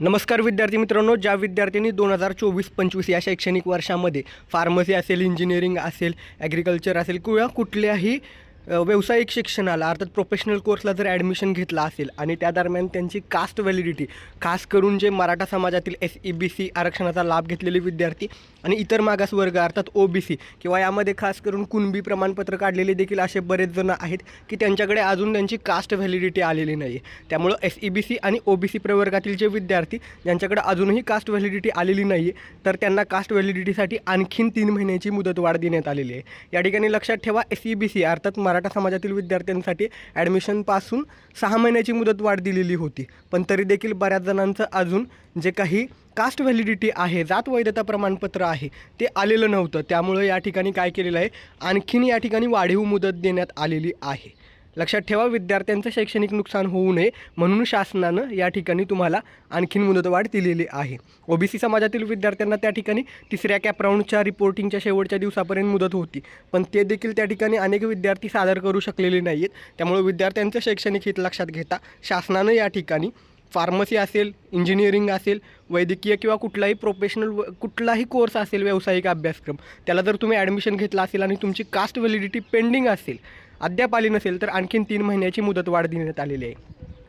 नमस्कार विद्यार्थी मित्रांनो ज्या विद्यार्थ्यांनी दोन हजार चोवीस पंचवीस या शैक्षणिक वर्षामध्ये फार्मसी असेल इंजिनिअरिंग असेल ॲग्रिकल्चर असेल किंवा कुठल्याही व्यावसायिक शिक्षणाला अर्थात प्रोफेशनल कोर्सला जर ॲडमिशन घेतला असेल आणि त्या दरम्यान त्यांची कास्ट व्हॅलिडिटी खास करून जे मराठा समाजातील एस ई बी सी आरक्षणाचा लाभ घेतलेले विद्यार्थी आणि इतर मागासवर्ग अर्थात ओ बी सी किंवा यामध्ये खास करून कुणबी प्रमाणपत्र काढलेले देखील असे बरेच जण आहेत की त्यांच्याकडे अजून त्यांची कास्ट व्हॅलिडिटी आलेली नाही आहे त्यामुळं एस ई बी सी आणि ओ बी सी प्रवर्गातील जे विद्यार्थी ज्यांच्याकडे अजूनही कास्ट व्हॅलिडिटी आलेली नाही आहे तर त्यांना कास्ट व्हॅलिडिटीसाठी आणखीन तीन महिन्याची मुदतवाढ देण्यात आलेली आहे. या ठिकाणी लक्षात ठेवा एस ई बी सी अर्थात मराठा समाजातील विद्यार्थ्यांसाठी ॲडमिशनपासून सहा महिन्याची मुदतवाढ दिलेली होती. पण तरी देखील बऱ्याच जणांचं अजून जे काही कास्ट व्हॅलिडिटी आहे जात वैधता प्रमाणपत्र आहे ते आलेलं नव्हतं. त्यामुळं या ठिकाणी काय केलेलं आहे? आणखीन या ठिकाणी वाढीव मुदत देण्यात आलेली आहे. लक्षात ठेवा विद्यार्थ्यांचं शैक्षणिक नुकसान होऊ नये म्हणून शासनानं या ठिकाणी तुम्हाला आणखीन मुदतवाढ दिलेली आहे. ओबीसी समाजातील विद्यार्थ्यांना त्या ठिकाणी तिसऱ्या कॅपराऊंडच्या रिपोर्टिंगच्या शेवटच्या दिवसापर्यंत मुदत होती. पण ते देखील त्या ठिकाणी अनेक विद्यार्थी सादर करू शकलेले नाही आहेत त्यामुळे विद्यार्थ्यांचं शैक्षणिक हित लक्षात घेता शासनानं या ठिकाणी फार्मसी असेल इंजिनिअरिंग असेल वैद्यकीय किंवा कुठलाही प्रोफेशनल व कुठलाही कोर्स असेल व्यावसायिक अभ्यासक्रम त्याला जर तुम्ही ॲडमिशन घेतला असेल आणि तुमची कास्ट व्हॅलिडिटी पेंडिंग असेल अद्याप आली नसेल तर आणखीन तीन महिन्याची मुदतवाढ देण्यात आलेली आहे.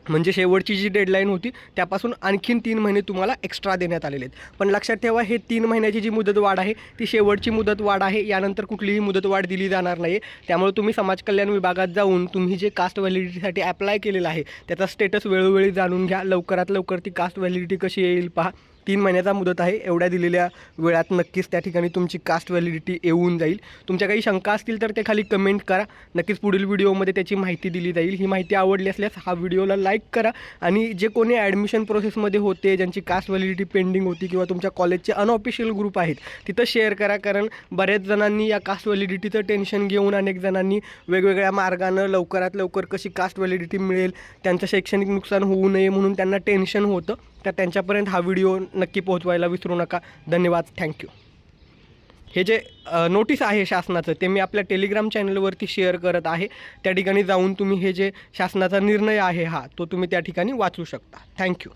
म्हणजे शेवटची जी डेडलाईन होती त्यापासून आणखीन तीन महिने तुम्हाला एक्स्ट्रा देण्यात आलेले आहेत. पण लक्षात ठेवा हे तीन महिन्याची जी मुदत वाढ आहे ती शेवटची मुदतवाढ आहे. यानंतर कुठलीही मुदतवाढ दिली जाणार नाही त्यामुळे तुम्ही समाज कल्याण विभागात जाऊन तुम्ही जे कास्ट व्हॅलिडिटीसाठी अप्लाय केलेलं आहे त्याचा स्टेटस वेळोवेळी जाणून घ्या. लवकरात लवकर ती कास्ट व्हॅलिडिटी कशी येईल पहा. तीन महिन्याचा मुदत आहे. एवढ्या दिलेल्या वेळात नक्कीच त्या ठिकाणी तुमची कास्ट व्हॅलिडिटी येऊन जाईल. तुमच्या काही शंका असतील तर ते खाली कमेंट करा. नक्कीच पुढील व्हिडिओमध्ये त्याची माहिती दिली जाईल. ही माहिती आवडली असल्यास हा व्हिडिओला लाईक करा. आणि जे कोणी ॲडमिशन प्रोसेसमध्ये होते ज्यांची कास्ट व्हॅलिडिटी पेंडिंग होती किंवा तुमच्या कॉलेजचे अनऑफिशियल ग्रुप आहेत तिथं शेअर करा. कारण बऱ्याच जणांनी या कास्ट व्हॅलिडिटीचं टेन्शन घेऊन अनेक जणांनी वेगवेगळ्या मार्गानं लवकरात लवकर कशी कास्ट व्हॅलिडिटी मिळेल त्यांचं शैक्षणिक नुकसान होऊ नये म्हणून त्यांना टेन्शन होतं. तर त्यांच्यापर्यंत हा व्हिडिओ नक्की पोहोचवायला विसरू नका. धन्यवाद. थँक्यू हे जे नोटीस आहे शासनाचं ते मी आपल्या टेलिग्राम चॅनलवरती शेअर करत आहे. त्या ठिकाणी जाऊन तुम्ही हे जे शासनाचा निर्णय आहे हा तो तुम्ही त्या ठिकाणी वाचू शकता. थँक्यू